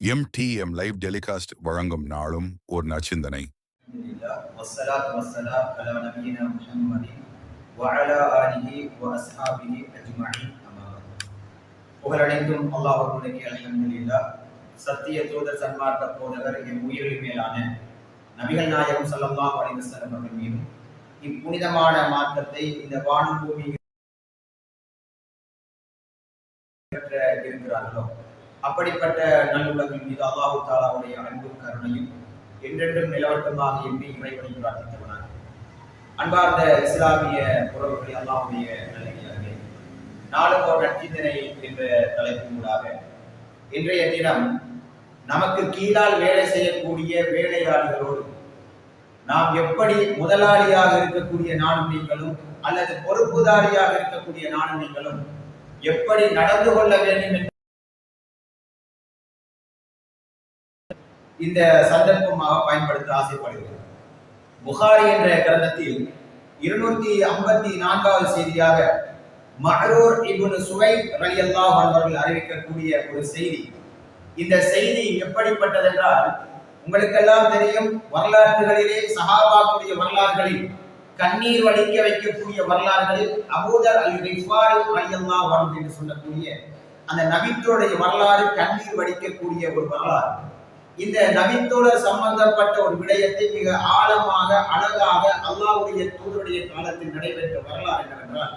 MTM live telecast வழங்கும் நாளும் ஒரு நச்சிந்தனை புகழடைந்தும் அல்லாஹர்களுக்கு சத்திய தூதர் சன்மார்க்க போதவர் என் உயிரில் மேலான நபிகள் நாயகம் சல்லம்மா அலிவசலம் அவர்கள் மீதும் இப்புனிதமான மாற்றத்தை இந்த வானம் பூமி இருக்கிறார்களோ? அப்படிப்பட்ட நல்லுலகின் மீது அல்லாஹு தாலாவுடைய அன்பும் கருணையும் என்றென்றும் நிலவட்டமாக எண்ணி இறைவனை பிரார்த்தித்தவனாக அன்பார்ந்த இஸ்லாமிய உறவுகளை அல்லாவுடைய நல்லடியார்களே நாளும் ஒரு நச்சிந்தனை என்ற தலைப்பினூடாக இன்றைய தினம் நமக்கு கீழால் வேலை செய்யக்கூடிய வேலையாளர்களோடு நாம் எப்படி முதலாளியாக இருக்கக்கூடிய நானும் நீங்களும் அல்லது பொறுப்புதாரியாக இருக்கக்கூடிய நானும் நீங்களும் எப்படி நடந்து கொள்ள வேண்டும் இந்த சந்தர்ப்பமாக பயன்படுத்த ஆசைப்படுகிறது. புகாரி என்ற கிரந்தத்தில் இருநூத்தி ஐம்பத்தி நான்காவது செய்தியாக மஹரூர் இவனு சுவை ரலியல்லாஹு அன்ஹு அவர்கள் அறிவிக்கக்கூடிய ஒரு செய்தி. இந்த செய்தி எப்படிப்பட்டதென்றால் உங்களுக்கெல்லாம் தெரியும் வரலாற்றுகளிலே சஹாபாக்குடைய வரலாறுகளில் கண்ணீர் வடிக்க வைக்கக்கூடிய வரலாறுகளில் அபூதர் அல் ரிஃபாரி ரலியல்லாஹு என்று சொல்லக்கூடிய அந்த நபித்தோடைய வரலாறு கண்ணீர் வடிக்கக்கூடிய ஒரு வரலாறு. இந்த நபித்தோழர் சம்பந்தப்பட்ட ஒரு விடயத்தை மிக ஆழமாக அழகாக அல்லாவுடைய தூதருடைய காலத்தில் நடைபெற்ற வரலாறு என்னவென்றால்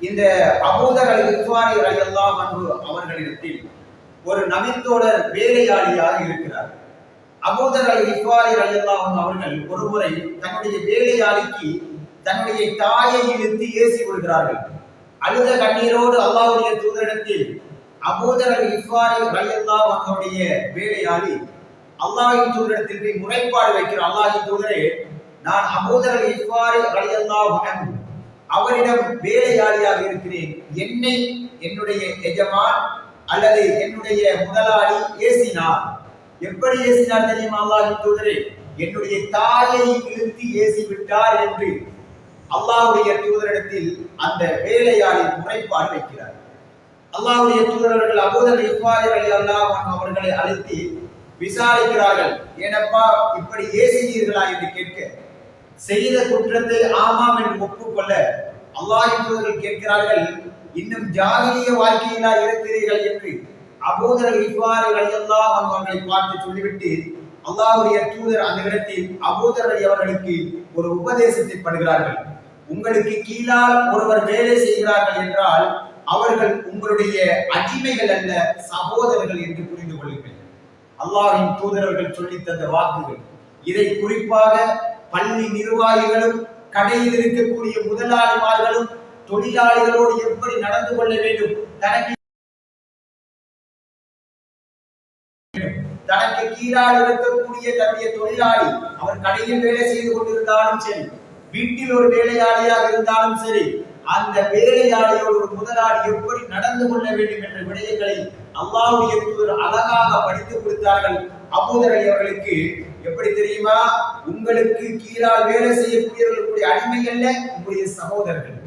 இந்த அபூதர்கள் அல் இஃபாரி ரலியல்லாஹு அவர்களிடத்தில் ஒரு நபித்தோழர் வேலையாளியாக இருக்கிறார். அபூதர்கள் அல் இஃபாரி அவர்கள் ஒருமுறை தன்னுடைய வேலையாளிக்கு தன்னுடைய தாயை இழுத்து ஏசி விடுகிறார்கள். அழுத கண்ணீரோடு அல்லாவுடைய தூதரிடத்தில் அபூதர் இஃபாரி ரலியல்லாஹு அவனுடைய வேலையாளி. அல்லாஹின் தூதரிடத்தில் போய் முறைப்பாடு வைக்கிற அல்லாஹின் தூதரே நான் அபூதர் இஃபாரி ரலியல்லாஹு அவன் அவரிடம் வேலையாளியாக இருக்கிறேன். என்னை என்னுடைய எஜமான் அல்லது என்னுடைய முதலாளி ஏசினார். எப்படி ஏசினார் தெரியுமா அல்லாஹின் தூதரே? என்னுடைய தாயை இழுத்து ஏசி விட்டார் என்று அல்லாஹுடைய தூதரிடத்தில் அந்த வேலையாளி முறைப்பாடு வைக்கிறார். அல்லாவுடைய தூதரர்கள் அபூதர் இஃபாரி அல்லாஹ் அவர்களை அழைத்து விசாரிக்கிறார்கள். ஏனப்பா இப்படி ஏசினீர்களா என்று கேட்க செய்த குற்றத்தை ஆமாம் என்று ஒப்புக்கொள்ள அல்லாஹின் தூதர்கள் கேட்கிறார்கள். இன்னும் ஜாகிரிய வாழ்க்கையிலா இருக்கிறீர்கள்? என்று அபூதர் இவ்வாறு எல்லாம் அவர்களை பார்த்து சொல்லிவிட்டு அல்லாஹுடைய தூதர் அந்த இடத்தில் அபூதர் அவர்களுக்கு ஒரு உபதேசத்தை படுகிறார்கள். உங்களுக்கு கீழால் ஒருவர் வேலை செய்கிறார்கள் என்றால் அவர்கள் உங்களுடைய அடிமைகள் அல்ல சகோதரர்கள் என்று புரிந்து கொள்ளுங்கள். அல்லாவின் தூதரர்கள் சொல்லி தந்த வாக்குகள். இதை குறிப்பாக பள்ளி நிர்வாகிகளும் கடையில் இருக்கக்கூடிய முதலாளிமார்களும் தொழிலாளிகளோடு எப்படி நடந்து கொள்ள வேண்டும்? தனக்கு தனக்கு கீழாக இருக்கக்கூடிய தன்னுடைய தொழிலாளி அவர் கடையில் வேலை செய்து கொண்டிருந்தாலும் சரி வீட்டில் ஒரு வேலையாளியாக இருந்தாலும் சரி அந்த வேலையாளியோடு ஒரு முதலாளி எப்படி நடந்து கொள்ள வேண்டும் என்ற விடயங்களை அல்லாவுடைய தூதர் அழகாக படித்து கொடுத்தார்கள். அபூதர் அலி அவர்களுக்கு எப்படி தெரியுமா? உங்களுக்கு கீழால் வேலை செய்யக்கூடியவர்களுடைய அடிமை அல்ல உங்களுடைய சகோதரர்கள்.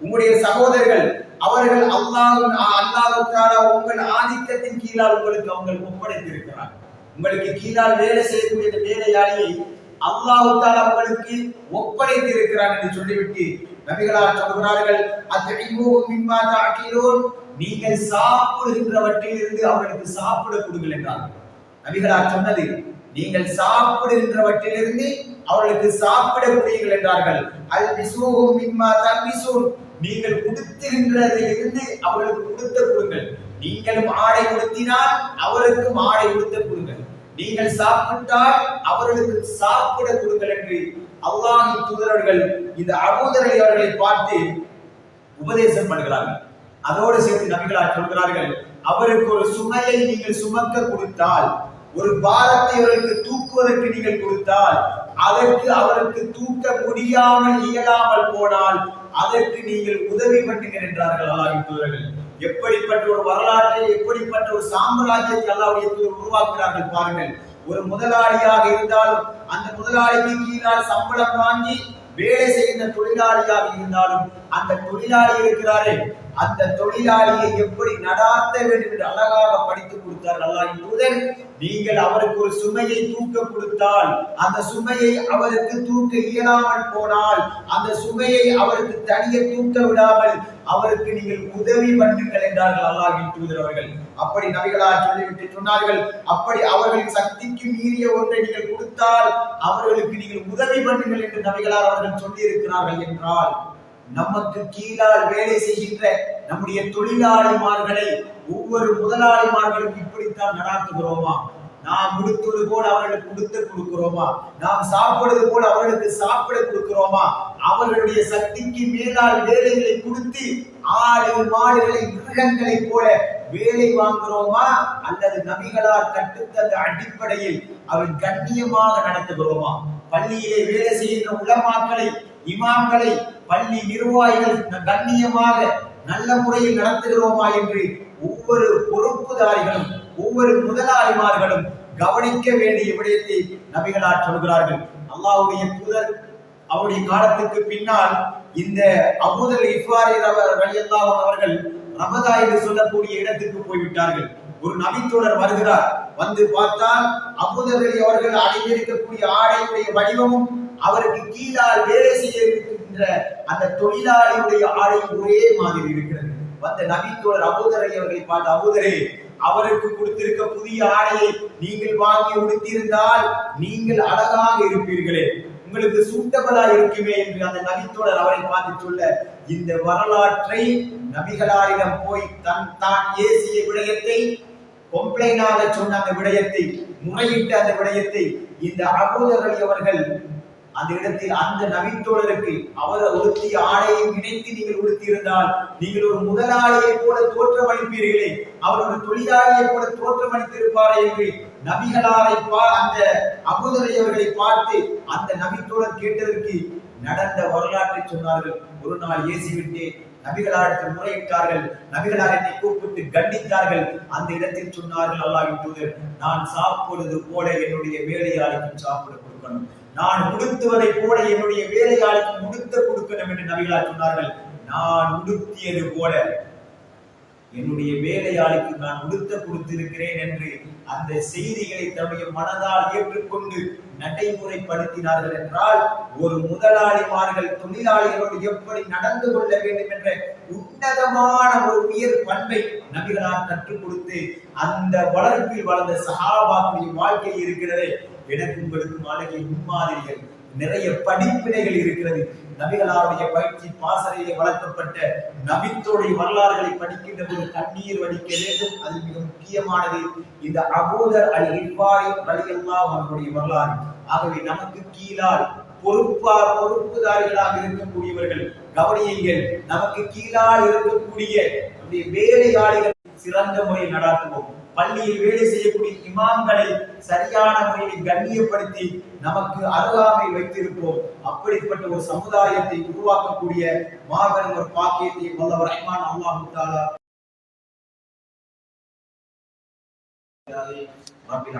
உங்களுடைய சகோதரர்கள் அவர்கள் அல்லாவின் அல்லாவுக்கான உங்கள் ஆதிக்கத்தின் கீழால் உங்களுக்கு அவங்கள் ஒப்படைத்திருக்கிறார். உங்களுக்கு கீழால் வேலை செய்யக்கூடிய வேலையாளியை அல்லாவுத்தால் அவங்களுக்கு ஒப்படைத்திருக்கிறார் என்று சொல்லிவிட்டு நபிகளார் சொல்கிறார்கள் அத்தகையோம் மின்மாதா தாக்கிலோன். நீங்கள் சாப்பிடுகின்றவற்றில் இருந்து அவர்களுக்கு சாப்பிட கொடுங்கள் என்றார்கள் நபிகளார் சொன்னது நீங்கள் சாப்பிடுகின்றவற்றிலிருந்து அவர்களுக்கு சாப்பிட கொடுங்கள் என்றார்கள். அல் பிசூகும் மின்மாதா தல்பிசூன் நீங்கள் கொடுத்திருக்கிறதிலிருந்து அவர்களுக்கு கொடுத்த கொடுங்கள். நீங்களும் ஆடை கொடுத்தினால் அவருக்கும் ஆடை கொடுத்த கொடுங்கள். நீங்கள் சாப்பிட்டால் அவர்களுக்கு சாப்பிட கொடுங்கள் என்று அல்லாஹின் தூதரர்கள் இந்த அபூதரை அவர்களை பார்த்து உபதேசம் பண்ணுகிறார்கள். அதோடு சேர்த்து நபிகளார் சொல்கிறார்கள் அவருக்கு ஒரு சுமையை நீங்கள் சுமக்க கொடுத்தால் ஒரு பாரத்தை அவருக்கு தூக்குவதற்கு நீங்கள் கொடுத்தால் அதற்கு அவருக்கு தூக்க முடியாமல் இயலாமல் போனால் அதற்கு நீங்கள் உதவி பண்ணுங்கள் என்றார்கள் அல்லாஹின் தூதர்கள். எப்படிப்பட்ட ஒரு வரலாற்றை எப்படிப்பட்ட ஒரு சாம்ராஜ்யத்தை அல்லாவுடைய தூதர் உருவாக்குகிறார்கள் பாருங்கள். ஒரு முதலாளியாக இருந்தாலும் அந்த முதலாளிக்கு கீழால் சம்பளம் வாங்கி வேலை செய்கின்ற தொழிலாளியாக இருந்தாலும் அந்த தொழிலாளி இருக்கிறாரே அந்த தொழிலாளியை எப்படி நடாத்த வேண்டும் என்று அழகாக படித்து கொடுத்தார் அல்லாஹ் தூதர். நீங்கள் அவருக்கு ஒரு சுமையை தூக்க கொடுத்தால் அந்த சுமையை அவருக்கு தூக்க இயலாமல் போனால் அந்த சுமையை அவருக்கு தனியே தூக்க விடாமல் அவருக்கு நீங்கள் உதவி பண்ணுங்கள் என்றார்கள் அல்லாஹின் தூதர் அவர்கள். அப்படி நபிகளார் சொல்லிவிட்டு சொன்னார்கள். அப்படி அவர்களின் சக்திக்கு மீறிய ஒன்றை நீங்கள் கொடுத்தால் அவர்களுக்கு நீங்கள் உதவி பண்ணுங்கள் என்று நபிகளார் அவர்கள் சொல்லி இருக்கிறார்கள் என்றால் நமக்கு கீழால் வேலை செய்கின்ற நம்முடைய தொழிலாளிமார்களை ஒவ்வொரு முதலாளிமார்களும் இப்படித்தான் நடாத்துகிறோமா? நாம் உடுத்துவது போல அவர்களுக்கு உடுத்த கொடுக்கிறோமா? நாம் சாப்பிடுவது போல அவர்களுக்கு சாப்பிட கொடுக்கிறோமா? அவர்களுடைய சக்திக்கு மேலால் வேலைகளை கொடுத்து ஆடு மாடுகளை மிருகங்களை போல வேலை வாங்குகிறோமா அல்லது நபிகளால் கட்டுத்தந்த அடிப்படையில் அவன் கண்ணியமாக நடத்துகிறோமா? பள்ளியிலே வேலை செய்கின்ற உலமாக்களை இமாம்களை பள்ளி நிர்வாகிகள் கண்ணியமாக நல்ல முறையில் நடத்துகிறோமா என்று ஒவ்வொரு பொறுப்புதாரிகளும் ஒவ்வொரு முதலாளிமார்களும் கவனிக்க வேண்டிய விடயத்தை நபிகளார் சொல்கிறார்கள். அல்லாவுடைய தூதர் அவருடைய காலத்துக்கு பின்னால் இந்த அபூதல் இஃபாரி ரலியல்லாஹு அவர்கள் ரமதா என்று சொல்லக்கூடிய இடத்துக்கு போய்விட்டார்கள். ஒரு நபித்தோழர் வருகிறார். வந்து பார்த்தால் அபூதர் அவர்கள் அணிந்திருக்கக்கூடிய ஆடையுடைய வடிவமும் அவருக்கு கீழால் வேலை செய்ய இருக்கின்ற அந்த தொழிலாளியுடைய ஆடை ஒரே மாதிரி இருக்கிறது. வந்த நபித்தோழர் அபுதரை அவர்களை பார்த்து அபுதரே அவருக்கு கொடுத்திருக்க புதிய ஆடையை நீங்கள் வாங்கி உடுத்தியிருந்தால் நீங்கள் அழகாக இருப்பீர்களே. உங்களுக்கு சூட்டபலா இருக்குமே என்று அந்த நபித்தோழர் அவரை பார்த்து சொல்ல இந்த வரலாற்றை நபிகளாரிடம் போய் தன் தான் ஏசிய விடயத்தை கொம்ப்ளைனாக சொன்ன அந்த விடயத்தை முறையிட்ட அந்த விடயத்தை இந்த அபூதர் அவர்கள் அந்த இடத்தில் அந்த நவித்தோழருக்கு அவர் உறுத்திய ஆடையை இணைத்து நீங்கள் உடுத்தியிருந்தால் நீங்கள் ஒரு முதலாளியை போல தோற்றமளிப்பீர்களே அவர் ஒரு தொழிலாளியை போல தோற்றமளித்திருப்பாரே என்று நபிகளாரை பா அந்த அபுதரை பார்த்து அந்த நபித்தோழர் கேட்டதற்கு நடந்த வரலாற்றை சொன்னார்கள். ஒரு நாள் ஏசி விட்டு நபிகளாரிடத்தில் முறையிட்டார்கள். நபிகளார் என்னை கூப்பிட்டு கண்டித்தார்கள். அந்த இடத்தில் சொன்னார்கள் அல்லாஹ்வின் தூதர் நான் சாப்பிடுவது போல என்னுடைய வேலையாளிக்கும் சாப்பிட கொடுக்கணும். நான் உடுத்துவதை போல என்னுடைய வேலையாளிக்கும் உடுத்த கொடுக்கணும் என்று நபிகளார் சொன்னார்கள். நான் உடுத்தியது போல என்னுடைய வேலையாளுக்கு நான் உடுத்த கொடுத்திருக்கிறேன் என்று அந்த செய்திகளை தன்னுடைய மனதால் ஏற்றுக்கொண்டு நடைமுறைப்படுத்தினார்கள் என்றால் ஒரு முதலாளிமார்கள் தொழிலாளிகளோடு எப்படி நடந்து கொள்ள வேண்டும் என்ற உன்னதமான ஒரு உயர் பண்பை நபிகளார் கற்றுக் கொடுத்து அந்த வளர்ப்பில் வளர்ந்த சகாபாக்குடைய வாழ்க்கை இருக்கிறதே. எனக்கு உங்களுக்கு அழகிய முன்மாதிரிகள் நிறைய படிப்பினைகள் இருக்கிறது. நபிகளாருடைய பயிற்சி பாசறையிலே வளர்க்கப்பட்ட நபித்தோடைய வரலாறுகளை படிக்கின்ற போது கண்ணீர் வடிக்க வேண்டும். அது மிக முக்கியமானது. இந்த அபூதர் அல் இவ்வாறு வழியெல்லாம் அவர்களுடைய வரலாறு. ஆகவே நமக்கு கீழால் பொறுப்பா பொறுப்புதாரிகளாக இருக்கக்கூடியவர்கள் கவனியுங்கள். நமக்கு கீழால் இருக்கக்கூடிய வேலையாளிகள் சிறந்த முறையில் நடாத்துவோம். பள்ளியில் வேலை செய்யக்கூடிய இமாம்களை சரியான முறையில் கண்ணியப்படுத்தி நமக்கு அருகாமை வைத்திருப்போம். அப்படிப்பட்ட ஒரு சமுதாயத்தை உருவாக்கக்கூடிய மாபெரும் ஒரு பாக்கியத்தை வல்லவர் ரஹ்மான் அல்லாஹு தாலா ரப்பில்